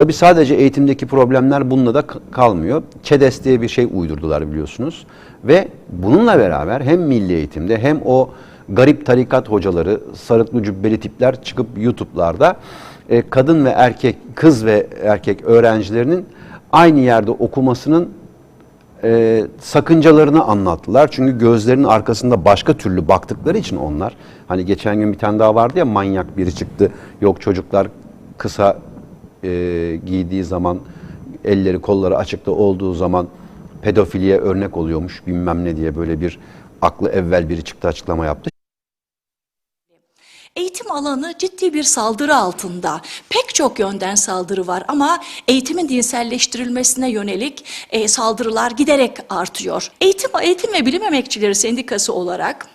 Tabii sadece eğitimdeki problemler bununla da kalmıyor. ÇEDES diye bir şey uydurdular biliyorsunuz. Ve bununla beraber hem milli eğitimde hem o garip tarikat hocaları, sarıklı cübbeli tipler çıkıp YouTube'larda e, kadın ve erkek, kız ve erkek öğrencilerinin aynı yerde okumasının e, sakıncalarını anlattılar. Çünkü gözlerinin arkasında başka türlü baktıkları için onlar. Hani geçen gün bir tane daha vardı ya manyak biri çıktı. Yok çocuklar kısa e, giydiği zaman elleri kolları açıkta olduğu zaman pedofiliye örnek oluyormuş bilmem ne diye böyle bir aklı evvel biri çıktı açıklama yaptı. Eğitim alanı ciddi bir saldırı altında. Pek çok yönden saldırı var ama eğitimin dinselleştirilmesine yönelik e, saldırılar giderek artıyor. Eğitim, Eğitim ve Bilim Emekçileri Sendikası olarak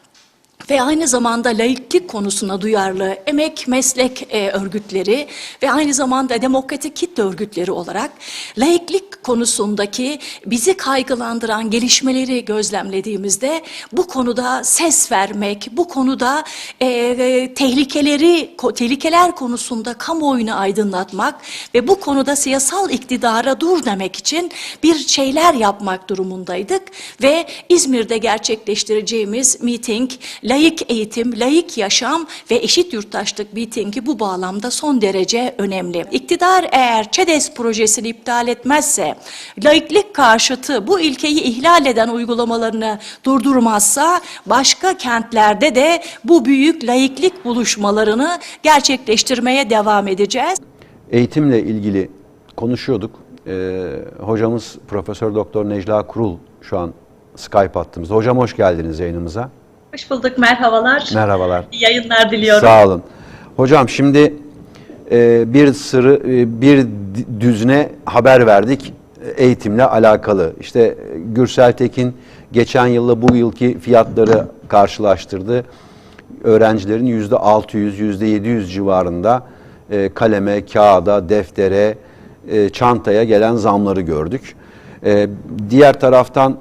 ve aynı zamanda laiklik konusuna duyarlı emek meslek e, örgütleri ve aynı zamanda demokratik kitle örgütleri olarak laiklik konusundaki bizi kaygılandıran gelişmeleri gözlemlediğimizde bu konuda ses vermek, bu konuda e, e, tehlikeleri tehlikeler konusunda kamuoyunu aydınlatmak ve bu konuda siyasal iktidara dur demek için bir şeyler yapmak durumundaydık. Ve İzmir'de gerçekleştireceğimiz miting layık eğitim, layık yaşam ve eşit yurttaşlık mitingi bu bağlamda son derece önemli. İktidar eğer ÇEDES projesini iptal etmezse, layıklık karşıtı bu ilkeyi ihlal eden uygulamalarını durdurmazsa başka kentlerde de bu büyük layıklık buluşmalarını gerçekleştirmeye devam edeceğiz. Eğitimle ilgili konuşuyorduk. Ee, hocamız Profesör Doktor Necla Kurul şu an Skype hattımızda. Hocam hoş geldiniz yayınımıza. Hoş bulduk, merhabalar. Merhabalar. İyi yayınlar diliyorum. Sağ olun. Hocam şimdi e, bir sırrı e, bir düzine haber verdik e, eğitimle alakalı. İşte Gürsel Tekin geçen yılla bu yılki fiyatları karşılaştırdı. Öğrencilerin yüzde 600, yüzde 700 civarında e, kaleme, kağıda, deftere, e, çantaya gelen zamları gördük. E, diğer taraftan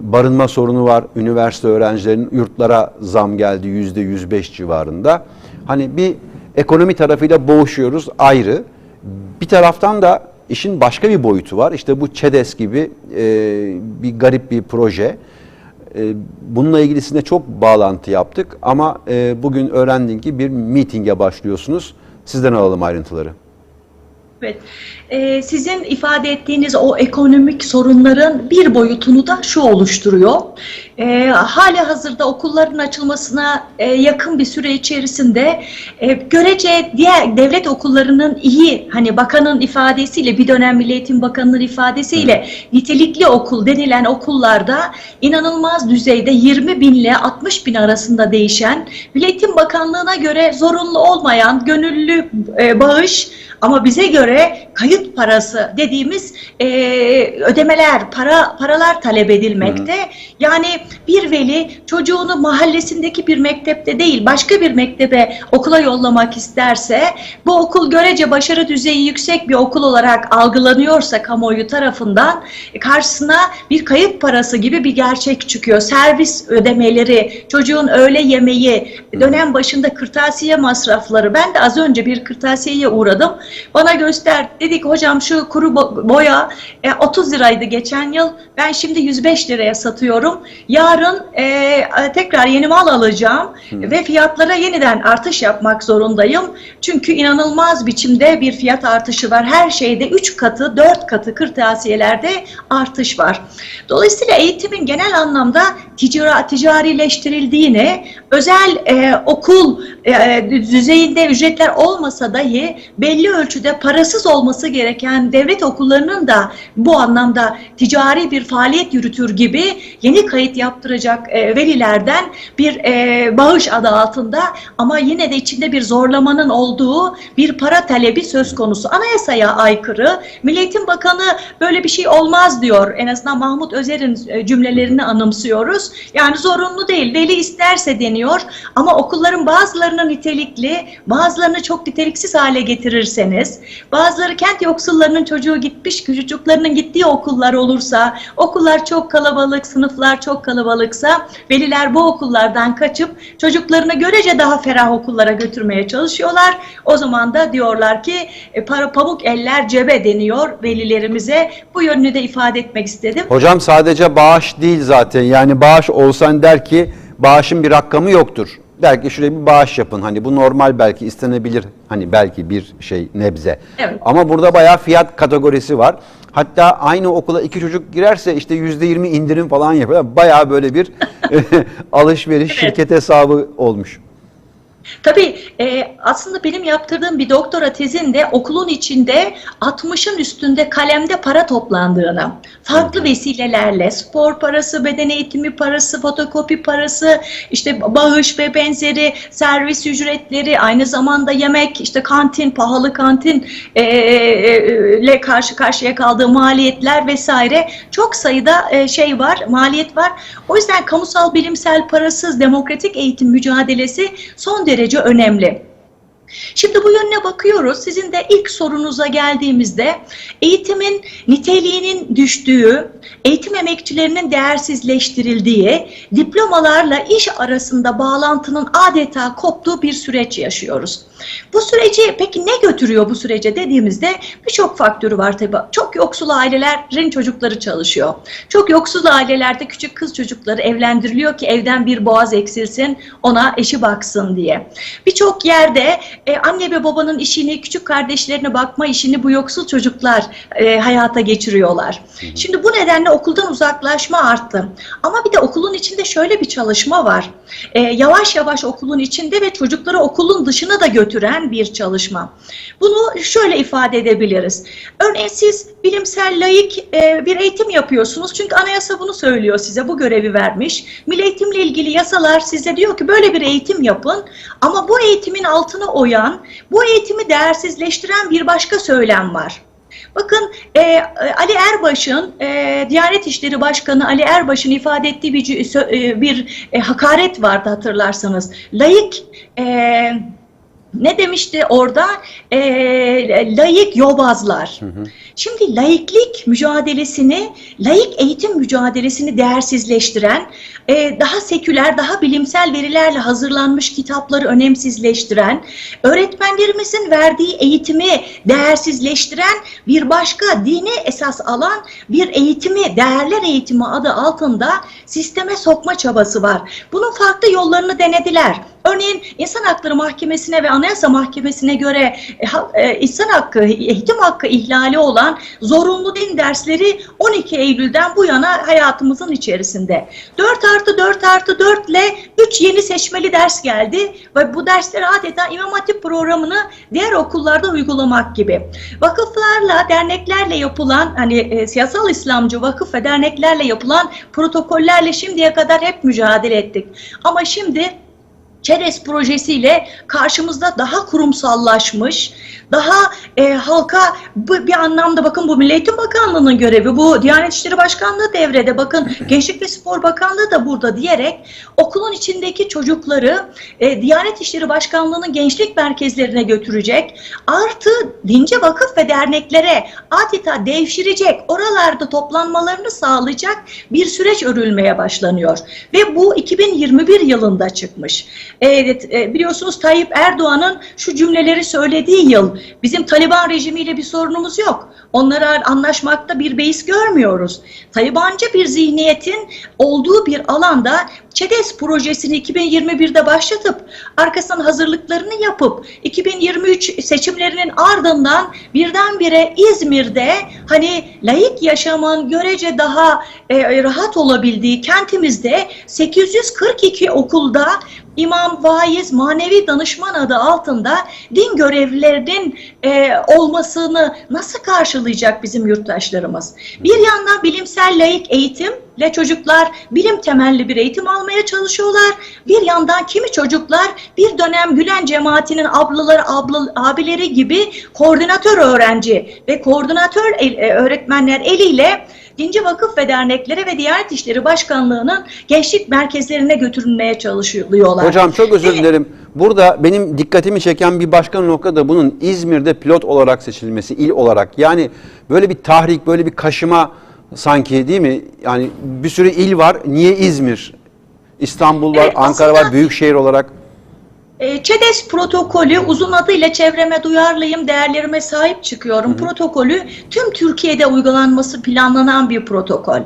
barınma sorunu var. Üniversite öğrencilerinin yurtlara zam geldi yüzde 105 civarında. Hani bir ekonomi tarafıyla boğuşuyoruz ayrı. Bir taraftan da işin başka bir boyutu var. İşte bu ÇEDES gibi e, bir garip bir proje. E, bununla ilgilisine çok bağlantı yaptık ama e, bugün öğrendik ki bir mitinge başlıyorsunuz. Sizden alalım ayrıntıları. Evet. Ee, sizin ifade ettiğiniz o ekonomik sorunların bir boyutunu da şu oluşturuyor. Ee, hali hazırda okulların açılmasına e, yakın bir süre içerisinde e, görece diğer devlet okullarının iyi hani bakanın ifadesiyle bir dönem Milli Eğitim Bakanı'nın ifadesiyle nitelikli okul denilen okullarda inanılmaz düzeyde 20 bin ile 60 bin arasında değişen Milli Eğitim Bakanlığı'na göre zorunlu olmayan gönüllü e, bağış ama bize göre kayıt parası dediğimiz e, ödemeler, para paralar talep edilmekte. Yani bir veli çocuğunu mahallesindeki bir mektepte değil başka bir mektebe okula yollamak isterse bu okul görece başarı düzeyi yüksek bir okul olarak algılanıyorsa kamuoyu tarafından e, karşısına bir kayıp parası gibi bir gerçek çıkıyor. Servis ödemeleri, çocuğun öğle yemeği, dönem başında kırtasiye masrafları. Ben de az önce bir kırtasiyeye uğradım. Bana göster dedik hocam şu kuru bo- boya e, 30 liraydı geçen yıl. Ben şimdi 105 liraya satıyorum. Yarın e, tekrar yeni mal alacağım ve fiyatlara yeniden artış yapmak zorundayım. Çünkü inanılmaz biçimde bir fiyat artışı var. Her şeyde 3 katı, 4 katı kırtasiyelerde artış var. Dolayısıyla eğitimin genel anlamda ticari, ticarileştirildiğini, özel e, okul e, düzeyinde ücretler olmasa dahi belli ölçüde parasız olması gereken devlet okullarının da bu anlamda ticari bir faaliyet yürütür gibi yeni kayıt yaptıracak e, velilerden bir e, bağış adı altında ama yine de içinde bir zorlamanın olduğu bir para talebi söz konusu. Anayasaya aykırı. Milli Eğitim Bakanı böyle bir şey olmaz diyor. En azından Mahmut Özer'in e, cümlelerini anımsıyoruz. Yani zorunlu değil. Veli isterse deniyor ama okulların bazılarını nitelikli, bazılarını çok niteliksiz hale getirirseniz, bazıları kent yoksullarının çocuğu gitmiş, çocuklarının gittiği okullar olursa, okullar çok kalabalık, sınıflar çok kalabalık, kalabalıksa veliler bu okullardan kaçıp çocuklarını görece daha ferah okullara götürmeye çalışıyorlar. O zaman da diyorlar ki e, para pamuk eller cebe deniyor velilerimize. Bu yönünü de ifade etmek istedim. Hocam sadece bağış değil zaten. Yani bağış olsan der ki bağışın bir rakamı yoktur. Der ki şuraya bir bağış yapın. Hani bu normal belki istenebilir. Hani belki bir şey nebze. Evet. Ama burada bayağı fiyat kategorisi var. Hatta aynı okula iki çocuk girerse işte yüzde yirmi indirim falan yapıyor. Bayağı böyle bir alışveriş Evet. şirket hesabı olmuş. Tabii e, aslında benim yaptırdığım bir doktora tezinde okulun içinde 60'ın üstünde kalemde para toplandığını, farklı vesilelerle spor parası, beden eğitimi parası, fotokopi parası, işte bağış ve benzeri servis ücretleri, aynı zamanda yemek, işte kantin, pahalı kantin e, e, ile karşı karşıya kaldığı maliyetler vesaire çok sayıda e, şey var, maliyet var. O yüzden kamusal bilimsel parasız demokratik eğitim mücadelesi son derece önemli. Şimdi bu yönüne bakıyoruz. Sizin de ilk sorunuza geldiğimizde eğitimin niteliğinin düştüğü, eğitim emekçilerinin değersizleştirildiği, diplomalarla iş arasında bağlantının adeta koptuğu bir süreç yaşıyoruz. Bu süreci peki ne götürüyor bu sürece dediğimizde birçok faktörü var tabii. Çok yoksul ailelerin çocukları çalışıyor. Çok yoksul ailelerde küçük kız çocukları evlendiriliyor ki evden bir boğaz eksilsin, ona eşi baksın diye. Birçok yerde e, anne ve babanın işini, küçük kardeşlerine bakma işini bu yoksul çocuklar e, hayata geçiriyorlar. Şimdi bu nedenle okuldan uzaklaşma arttı. Ama bir de okulun içinde şöyle bir çalışma var. E, yavaş yavaş okulun içinde ve çocukları okulun dışına da götüren bir çalışma. Bunu şöyle ifade edebiliriz. Örneğin siz bilimsel laik e, bir eğitim yapıyorsunuz. Çünkü anayasa bunu söylüyor size, bu görevi vermiş. Milli eğitimle ilgili yasalar size diyor ki böyle bir eğitim yapın. Ama bu eğitimin altına oyan, bu eğitimi değersizleştiren bir başka söylem var. Bakın e, Ali Erbaş'ın, e, Diyanet İşleri Başkanı Ali Erbaş'ın ifade ettiği bir, e, bir e, hakaret vardı hatırlarsanız. Laik e, ne demişti orada? E, layık yobazlar. Şimdi laiklik mücadelesini, laik eğitim mücadelesini değersizleştiren, e, daha seküler, daha bilimsel verilerle hazırlanmış kitapları önemsizleştiren, öğretmenlerimizin verdiği eğitimi değersizleştiren bir başka dini esas alan bir eğitimi, değerler eğitimi adı altında sisteme sokma çabası var. Bunun farklı yollarını denediler. Örneğin İnsan Hakları Mahkemesi'ne ve Anayasa Mahkemesi'ne göre e, e, insan hakkı, eğitim hakkı ihlali olan zorunlu din dersleri 12 Eylül'den bu yana hayatımızın içerisinde. 4 artı 4 artı 4 ile 3 yeni seçmeli ders geldi ve bu dersleri adeta İmam Hatip programını diğer okullarda uygulamak gibi. Vakıflarla, derneklerle yapılan hani e, siyasal İslamcı vakıf ve derneklerle yapılan protokollerle şimdiye kadar hep mücadele ettik. Ama şimdi ÇEDES projesiyle karşımızda daha kurumsallaşmış, daha e, halka bu, bir anlamda bakın bu Milli Eğitim Bakanlığı'nın görevi, bu Diyanet İşleri Başkanlığı devrede, bakın Gençlik ve Spor Bakanlığı da burada diyerek okulun içindeki çocukları e, Diyanet İşleri Başkanlığı'nın gençlik merkezlerine götürecek, artı dince vakıf ve derneklere adeta devşirecek, oralarda toplanmalarını sağlayacak bir süreç örülmeye başlanıyor. Ve bu 2021 yılında çıkmış. Evet, biliyorsunuz Tayyip Erdoğan'ın şu cümleleri söylediği yıl bizim Taliban rejimiyle bir sorunumuz yok. Onlara anlaşmakta bir beis görmüyoruz. Talibancı bir zihniyetin olduğu bir alanda ÇEDES projesini 2021'de başlatıp arkasından hazırlıklarını yapıp 2023 seçimlerinin ardından birdenbire İzmir'de hani layık yaşamın görece daha e, rahat olabildiği kentimizde 842 okulda imam, vaiz, manevi danışman adı altında din görevlilerinin e, olmasını nasıl karşılayacak bizim yurttaşlarımız? Bir yandan bilimsel laik eğitimle çocuklar bilim temelli bir eğitim almaya çalışıyorlar. Bir yandan kimi çocuklar bir dönem Gülen cemaatinin ablaları, abla, abileri gibi koordinatör öğrenci ve koordinatör el- e, öğretmenler eliyle Dinci Vakıf ve Derneklere ve Diyanet İşleri Başkanlığı'nın gençlik merkezlerine götürülmeye çalışılıyorlar. Hocam çok özür dilerim. Burada benim dikkatimi çeken bir başka nokta da bunun İzmir'de pilot olarak seçilmesi, il olarak. Yani böyle bir tahrik, böyle bir kaşıma sanki değil mi? Yani bir sürü il var. Niye İzmir? İstanbul var, Evet, Ankara var büyükşehir olarak. E, ÇEDES protokolü uzun adıyla çevreme duyarlıyım, değerlerime sahip çıkıyorum. Protokolü tüm Türkiye'de uygulanması planlanan bir protokol.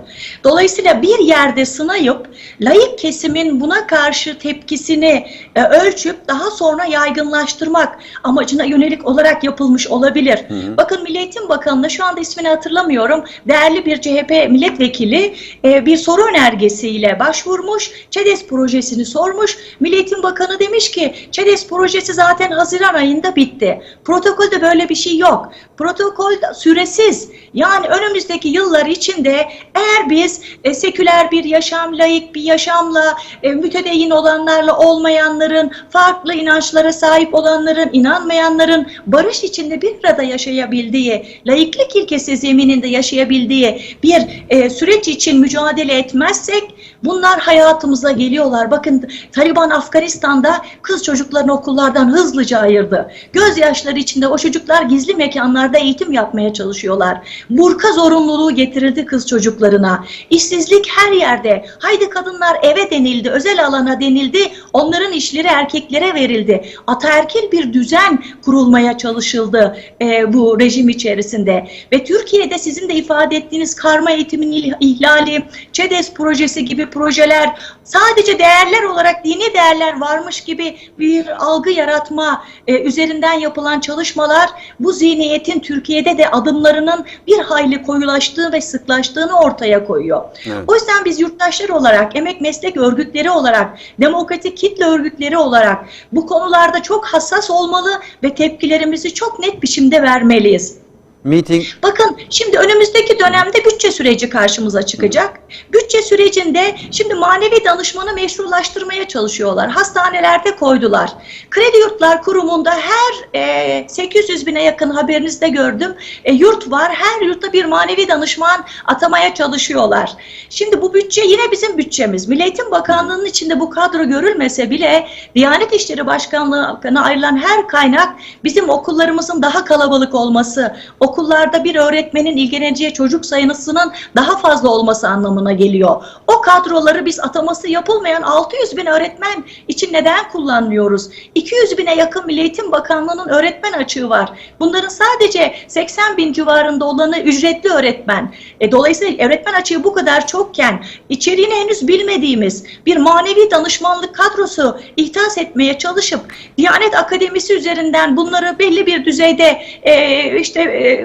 Dolayısıyla bir yerde sınayıp layık kesimin buna karşı tepkisini e, ölçüp daha sonra yaygınlaştırmak amacına yönelik olarak yapılmış olabilir. Bakın Milli Eğitim Bakanı'na şu anda ismini hatırlamıyorum. Değerli bir CHP milletvekili e, bir soru önergesiyle başvurmuş. ÇEDES projesini sormuş. Milli Eğitim Bakanı demiş ki ÇEDES projesi zaten Haziran ayında bitti. Protokolde böyle bir şey yok. Protokol süresiz. Yani önümüzdeki yıllar içinde eğer biz e, seküler bir yaşam, layık bir yaşamla, e, mütedeyyin olanlarla olmayanların, farklı inançlara sahip olanların, inanmayanların barış içinde bir arada yaşayabildiği, layıklık ilkesi zemininde yaşayabildiği bir e, süreç için mücadele etmezsek bunlar hayatımıza geliyorlar. Bakın Taliban Afganistan'da kız çocuklarını okullardan hızlıca ayırdı. Gözyaşları içinde o çocuklar gizli mekanlarda eğitim yapmaya çalışıyorlar. Burka zorunluluğu getirildi kız çocuklarına. İşsizlik her yerde. Haydi kadınlar eve denildi, özel alana denildi. Onların işleri erkeklere verildi. Ataerkil bir düzen kurulmaya çalışıldı e, bu rejim içerisinde. Ve Türkiye'de sizin de ifade ettiğiniz karma eğitimin ihlali, ÇEDES projesi gibi projeler sadece değerler olarak dini değerler varmış gibi bir algı yaratma e, üzerinden yapılan çalışmalar bu zihniyetin Türkiye'de de adımlarının bir hayli koyulaştığı ve sıklaştığını ortaya koyuyor. Evet. O yüzden biz yurttaşlar olarak, emek meslek örgütleri olarak, demokratik kitle örgütleri olarak bu konularda çok hassas olmalı ve tepkilerimizi çok net biçimde vermeliyiz. Meeting Bakın şimdi önümüzdeki dönemde bütçe süreci karşımıza çıkacak. Bütçe sürecinde şimdi manevi danışmanı meşrulaştırmaya çalışıyorlar. Hastanelerde koydular. Kredi Yurtlar Kurumu'nda her e, 800 bine yakın haberinizde gördüm. E, yurt var. Her yurtta bir manevi danışman atamaya çalışıyorlar. Şimdi bu bütçe yine bizim bütçemiz. Milli Bakanlığı'nın içinde bu kadro görülmese bile Diyanet İşleri Başkanlığı'na ayrılan her kaynak bizim okullarımızın daha kalabalık olması, okullarda bir öğretmenin ilgileneceği çocuk sayısının daha fazla olması anlamına geliyor. O kadroları biz ataması yapılmayan 600 bin öğretmen için neden kullanmıyoruz? 200 bine yakın Milli Eğitim Bakanlığı'nın öğretmen açığı var. Bunların sadece 80 bin civarında olanı ücretli öğretmen. E, dolayısıyla öğretmen açığı bu kadar çokken içeriğini henüz bilmediğimiz bir manevi danışmanlık kadrosu ihtas etmeye çalışıp Diyanet Akademisi üzerinden bunları belli bir düzeyde e, işte e,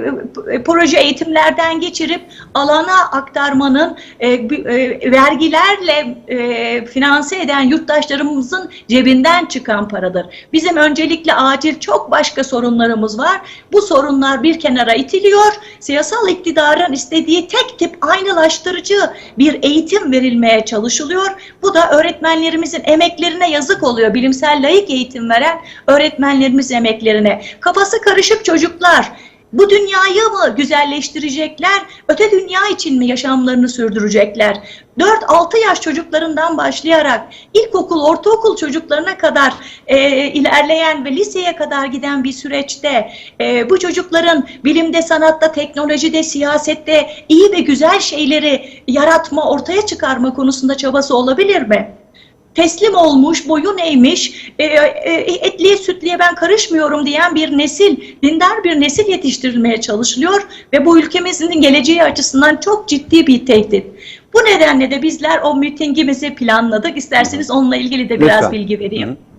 proje eğitimlerden geçirip alana aktarmanın e, e, vergilerle e, finanse eden yurttaşlarımızın cebinden çıkan paradır. Bizim öncelikle acil çok başka sorunlarımız var. Bu sorunlar bir kenara itiliyor. Siyasal iktidarın istediği tek tip aynılaştırıcı bir eğitim verilmeye çalışılıyor. Bu da öğretmenlerimizin emeklerine yazık oluyor. Bilimsel layık eğitim veren öğretmenlerimiz emeklerine. Kafası karışık çocuklar bu dünyayı mı güzelleştirecekler, öte dünya için mi yaşamlarını sürdürecekler? 4-6 yaş çocuklarından başlayarak ilkokul, ortaokul çocuklarına kadar e, ilerleyen ve liseye kadar giden bir süreçte e, bu çocukların bilimde, sanatta, teknolojide, siyasette iyi ve güzel şeyleri yaratma, ortaya çıkarma konusunda çabası olabilir mi? Teslim olmuş, boyun eğmiş, e, e, etliye sütliye ben karışmıyorum diyen bir nesil, dindar bir nesil yetiştirilmeye çalışılıyor ve bu ülkemizin geleceği açısından çok ciddi bir tehdit. Bu nedenle de bizler o mitingimizi planladık. İsterseniz onunla ilgili de biraz Lütfen. bilgi vereyim. Hı.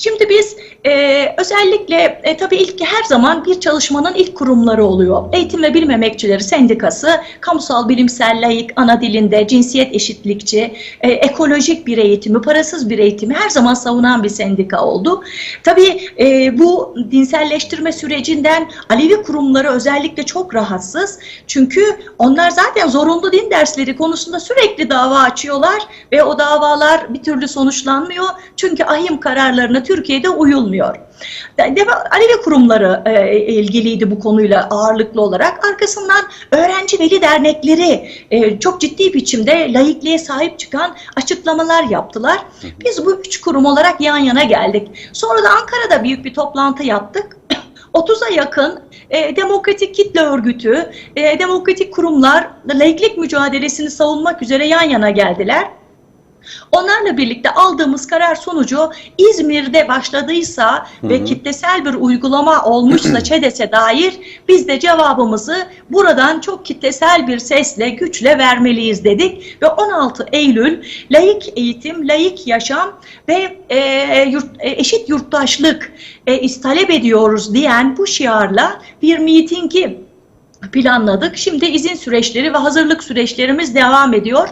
Şimdi biz e, özellikle e, tabii ilk her zaman bir çalışmanın ilk kurumları oluyor. Eğitim ve Bilim Emekçileri Sendikası, kamusal bilimsel layık ana dilinde cinsiyet eşitlikçi, e, ekolojik bir eğitimi, parasız bir eğitimi her zaman savunan bir sendika oldu. Tabii e, bu dinselleştirme sürecinden Alevi kurumları özellikle çok rahatsız. Çünkü onlar zaten zorunlu din dersleri konusunda sürekli dava açıyorlar ve o davalar bir türlü sonuçlanmıyor. Çünkü ahim kararlarına Türkiye'de uyulmuyor. Alevi kurumları e, ilgiliydi bu konuyla ağırlıklı olarak. Arkasından öğrenci veli dernekleri e, çok ciddi biçimde laikliğe sahip çıkan açıklamalar yaptılar. Biz bu üç kurum olarak yan yana geldik. Sonra da Ankara'da büyük bir toplantı yaptık. 30'a yakın e, demokratik kitle örgütü, e, demokratik kurumlar laiklik mücadelesini savunmak üzere yan yana geldiler. Onlarla birlikte aldığımız karar sonucu İzmir'de başladıysa ve kitlesel bir uygulama olmuşsa ÇEDES'e dair biz de cevabımızı buradan çok kitlesel bir sesle, güçle vermeliyiz dedik ve 16 Eylül laik eğitim, laik yaşam ve e, yurt- e, eşit yurttaşlık e, talep ediyoruz diyen bu şiarla bir mitingi planladık. Şimdi izin süreçleri ve hazırlık süreçlerimiz devam ediyor.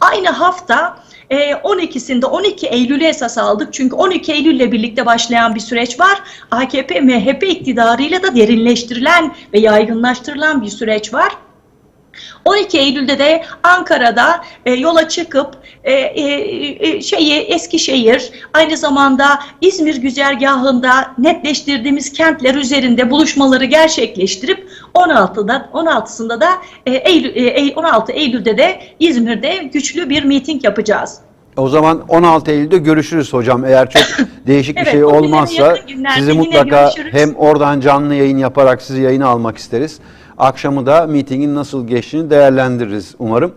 Aynı hafta e, 12'sinde 12 Eylül'ü esas aldık. Çünkü 12 Eylül'le birlikte başlayan bir süreç var. AKP, MHP iktidarıyla da derinleştirilen ve yaygınlaştırılan bir süreç var. 12 Eylül'de de Ankara'da e, yola çıkıp e, e, e, şeyi Eskişehir aynı zamanda İzmir güzergahında netleştirdiğimiz kentler üzerinde buluşmaları gerçekleştirip 16'da 16'sında da e, Eylül, e, 16 Eylül'de de İzmir'de güçlü bir miting yapacağız. O zaman 16 Eylül'de görüşürüz hocam. Eğer çok değişik bir Evet, şey o günlerin olmazsa sizi mutlaka görüşürüz. hem oradan canlı yayın yaparak sizi yayına almak isteriz. Akşamı da mitingin nasıl geçtiğini değerlendiririz umarım.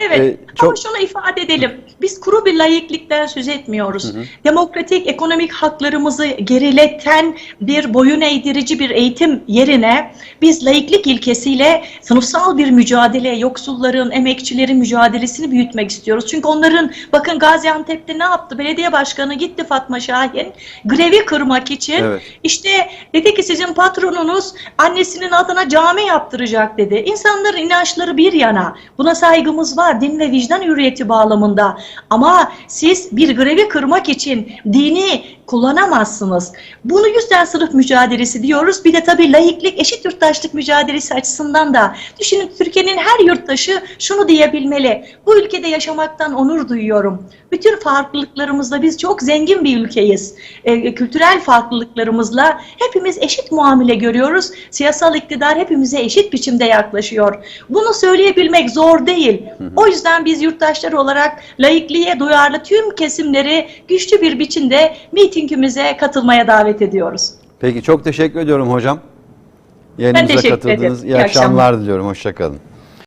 Evet Ee, ama çok şunu ifade edelim. Biz kuru bir layıklıktan söz etmiyoruz. Demokratik ekonomik haklarımızı gerileten bir boyun eğdirici bir eğitim yerine biz layıklık ilkesiyle sınıfsal bir mücadele, yoksulların, emekçilerin mücadelesini büyütmek istiyoruz. Çünkü onların bakın Gaziantep'te ne yaptı? Belediye başkanı gitti Fatma Şahin grevi kırmak için Evet. işte dedi ki sizin patronunuz annesinin adına cami yaptıracak dedi. İnsanların inançları bir yana. Buna saygımız var din ve vicdan hürriyeti bağlamında. Ama siz bir grevi kırmak için dini kullanamazsınız. Bunu yüzden sınıf mücadelesi diyoruz. Bir de tabii laiklik, eşit yurttaşlık mücadelesi açısından da düşünün Türkiye'nin her yurttaşı şunu diyebilmeli. Bu ülkede yaşamaktan onur duyuyorum. Bütün farklılıklarımızla biz çok zengin bir ülkeyiz. E, kültürel farklılıklarımızla hepimiz eşit muamele görüyoruz. Siyasal iktidar hepimize eşit biçimde yaklaşıyor. Bunu söyleyebilmek zor değil. O yüzden biz yurttaşlar olarak laikliğe duyarlı tüm kesimleri güçlü bir biçimde mitingimize katılmaya davet ediyoruz. peki çok teşekkür ediyorum hocam. Yayınımıza katıldınız. İyi İyi akşamlar. akşamlar diliyorum. Hoşçakalın.